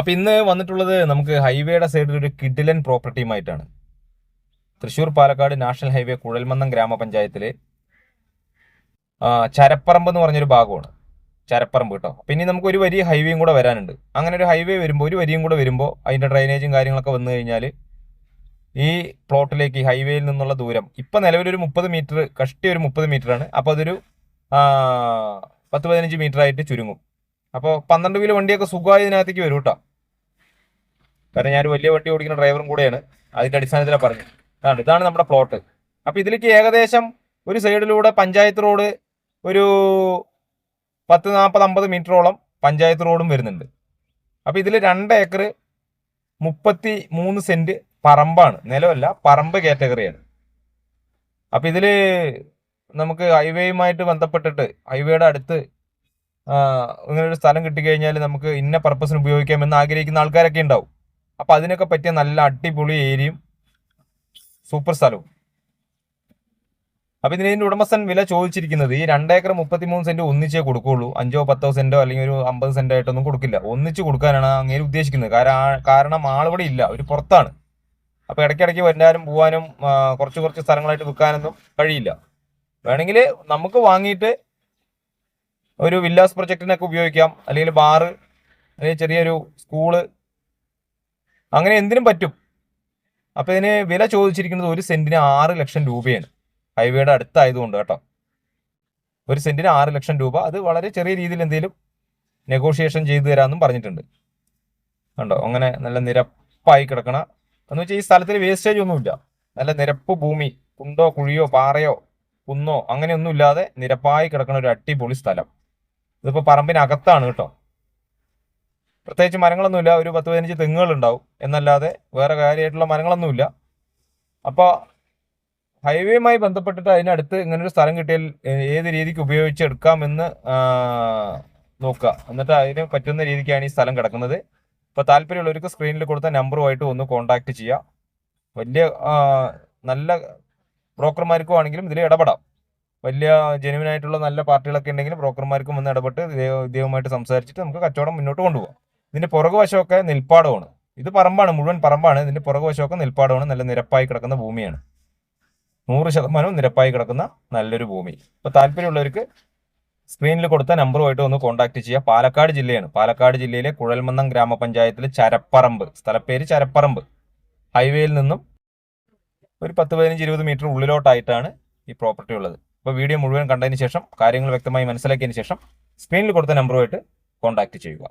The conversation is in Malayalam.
അപ്പൊ ഇന്ന് വന്നിട്ടുള്ളത് നമുക്ക് ഹൈവേയുടെ സൈഡിൽ ഒരു കിഡിലൻ പ്രോപ്പർട്ടിയുമായിട്ടാണ്. തൃശ്ശൂർ പാലക്കാട് നാഷണൽ ഹൈവേ കുഴൽമന്നം ഗ്രാമപഞ്ചായത്തിൽ ചരപ്പറമ്പ് എന്ന് പറഞ്ഞൊരു ഭാഗമാണ്. ചരപ്പറമ്പ് കേട്ടോ. പിന്നെ നമുക്ക് ഒരു വലിയ ഹൈവേയും കൂടെ വരാനുണ്ട്. അങ്ങനെ ഒരു ഹൈവേ വരുമ്പോൾ ഒരു വരിയും കൂടെ വരുമ്പോൾ അതിന്റെ ഡ്രൈനേജും കാര്യങ്ങളൊക്കെ വന്നു കഴിഞ്ഞാൽ ഈ പ്ലോട്ടിലേക്ക് ഹൈവേയിൽ നിന്നുള്ള ദൂരം ഇപ്പം നിലവിലൊരു മുപ്പത് മീറ്റർ കഷ്ടി ഒരു മുപ്പത് മീറ്റർ ആണ് അപ്പോൾ അതൊരു പത്ത് പതിനഞ്ച് മീറ്റർ ആയിട്ട് ചുരുങ്ങും. അപ്പോൾ പന്ത്രണ്ട് വീൽ വണ്ടിയൊക്കെ സുഖമായി ഇതിനകത്തേക്ക് വരും കേട്ടോ കാരണം ഞാൻ വലിയ വണ്ടി ഓടിക്കുന്ന ഡ്രൈവറും കൂടെയാണ്. അതിന്റെ അടിസ്ഥാനത്തിലാണ് പറഞ്ഞത്. അതാണ് ഇതാണ് നമ്മുടെ പ്ലോട്ട് അപ്പൊ ഇതിലേക്ക് ഏകദേശം ഒരു സൈഡിലൂടെ പഞ്ചായത്ത് റോഡ് ഒരു പത്ത് നാൽപ്പത് അമ്പത് മീറ്ററോളം പഞ്ചായത്ത് റോഡും വരുന്നുണ്ട്. അപ്പൊ ഇതിൽ രണ്ട് ഏക്കർ മുപ്പത്തി മൂന്ന് സെന്റ് പറമ്പാണ്. നിലമല്ല പറമ്പ് കാറ്റഗറിയാണ് അപ്പൊ ഇതിൽ നമുക്ക് ഹൈവേയുമായിട്ട് ബന്ധപ്പെട്ടിട്ട് ഹൈവേയുടെ അടുത്ത് ഇങ്ങനെ ഒരു സ്ഥലം കിട്ടിക്കഴിഞ്ഞാൽ നമുക്ക് ഇന്ന പർപ്പസിന് ഉപയോഗിക്കാമെന്ന് ആഗ്രഹിക്കുന്ന ആൾക്കാരൊക്കെ ഉണ്ടാവും. അപ്പൊ അതിനൊക്കെ പറ്റിയ നല്ല അടിപൊളി ഏരിയയും സൂപ്പർ സ്ഥലവും. അപ്പൊ ഇതിന് ഉടമസ്ഥൻ വില ചോദിച്ചിരിക്കുന്നത് ഈ രണ്ടേക്കർ മുപ്പത്തിമൂന്ന് സെന്റ് ഒന്നിച്ചേ കൊടുക്കുള്ളൂ. അഞ്ചോ പത്തോ സെന്റോ അല്ലെങ്കിൽ ഒരു അമ്പത് സെന്റോ ആയിട്ടൊന്നും കൊടുക്കില്ല. ഒന്നിച്ച് കൊടുക്കാനാണ് അങ്ങനെ ഉദ്ദേശിക്കുന്നത്. കാരണം കാരണം ആളിവിടെ ഇല്ല. ഒരു പുറത്താണ്. അപ്പോൾ ഇടയ്ക്കിടയ്ക്ക് വരാനും പോകാനും കുറച്ച് കുറച്ച് സ്ഥലങ്ങളായിട്ട് വിൽക്കാനൊന്നും കഴിയില്ല. വേണമെങ്കിൽ നമുക്ക് വാങ്ങിയിട്ട് ഒരു വില്ലാസ് പ്രൊജക്റ്റിനൊക്കെ ഉപയോഗിക്കാം. അല്ലെങ്കിൽ ബാറ് അല്ലെങ്കിൽ ചെറിയൊരു സ്കൂൾ അങ്ങനെ എന്തിനും പറ്റും. അപ്പൊ ഇതിന് വില ചോദിച്ചിരിക്കുന്നത് ഒരു സെന്റിന് ആറ് ലക്ഷം രൂപയാണ്. ഹൈവേയുടെ അടുത്തായതുകൊണ്ട് കേട്ടോ. ഒരു സെന്റിന് ആറ് ലക്ഷം രൂപ. അത് വളരെ ചെറിയ രീതിയിൽ എന്തെങ്കിലും നെഗോഷിയേഷൻ ചെയ്തു തരാമെന്നും പറഞ്ഞിട്ടുണ്ട്. കണ്ടോ? അങ്ങനെ നല്ല നിരപ്പായി കിടക്കണ. എന്ന് വെച്ചാൽ ഈ സ്ഥലത്തിൽ വേസ്റ്റേജ് ഒന്നുമില്ല. നല്ല നിരപ്പ് ഭൂമി. കുണ്ടോ കുഴിയോ പാറയോ കുന്നോ അങ്ങനെയൊന്നും ഇല്ലാതെ നിരപ്പായി കിടക്കുന്ന ഒരു അടിപൊളി സ്ഥലം. ഇതിപ്പോൾ പറമ്പിനകത്താണ് കേട്ടോ. പ്രത്യേകിച്ച് മരങ്ങളൊന്നുമില്ല. ഒരു പത്ത് പതിനഞ്ച് തെങ്ങുകൾ ഉണ്ടാവും എന്നല്ലാതെ വേറെ കാര്യമായിട്ടുള്ള മരങ്ങളൊന്നുമില്ല. അപ്പോൾ ഹൈവേയുമായി ബന്ധപ്പെട്ടിട്ട് അതിനടുത്ത് ഇങ്ങനെ ഒരു സ്ഥലം കിട്ടിയാൽ ഏത് രീതിക്ക് ഉപയോഗിച്ചെടുക്കാമെന്ന് നോക്കുക. എന്നിട്ട് അതിന് പറ്റുന്ന രീതിക്കാണ് ഈ സ്ഥലം കിടക്കുന്നത്. ഇപ്പോൾ താല്പര്യമുള്ളവർക്ക് സ്ക്രീനിൽ കൊടുത്ത നമ്പറുമായിട്ട് ഒന്ന് കോൺടാക്ട് ചെയ്യാം വലിയ നല്ല ബ്രോക്കർമാർക്കും ആണെങ്കിലും ഇതിൽ ഇടപെടാം. വലിയ ജെനുവിൻ ആയിട്ടുള്ള നല്ല പാർട്ടികളൊക്കെ ഉണ്ടെങ്കിലും ബ്രോക്കർമാർക്കും ഒന്ന് ഇടപെട്ട് ഇദ്ദേഹ- ഇദ്ദേഹവുമായിട്ട് സംസാരിച്ചിട്ട് നമുക്ക് കച്ചവടം മുന്നോട്ട് കൊണ്ടുപോകാം. ഇതിന്റെ പുറകു വശമൊക്കെ നെൽപ്പാടമാണ്. ഇത് പറമ്പാണ് മുഴുവൻ പറമ്പാണ്. ഇതിന്റെ പുറകു വശമൊക്കെ നെൽപ്പാടമാണ്. നല്ല നിരപ്പായി കിടക്കുന്ന ഭൂമിയാണ്. നൂറ് ശതമാനവും നിരപ്പായി കിടക്കുന്ന നല്ലൊരു ഭൂമി. അപ്പോൾ താല്പര്യമുള്ളവർക്ക് സ്ക്രീനിൽ കൊടുത്ത നമ്പറുമായിട്ട് ഒന്ന് കോൺടാക്ട് ചെയ്യുക പാലക്കാട് ജില്ലയാണ്. പാലക്കാട് ജില്ലയിലെ കുഴൽമന്നം ഗ്രാമപഞ്ചായത്തിലെ ചരപ്പറമ്പ്. സ്ഥലപ്പേര് ചരപ്പറമ്പ്. ഹൈവേയിൽ നിന്നും ഒരു പത്ത് പതിനഞ്ച് ഇരുപത് മീറ്റർ ഉള്ളിലോട്ടായിട്ടാണ് ഈ പ്രോപ്പർട്ടി ഉള്ളത്. അപ്പോൾ വീഡിയോ മുഴുവൻ കണ്ടതിന് ശേഷം കാര്യങ്ങൾ വ്യക്തമായി മനസ്സിലാക്കിയതിന് ശേഷം സ്ക്രീനിൽ കൊടുത്ത നമ്പറുമായിട്ട് കോൺടാക്ട് ചെയ്യുക.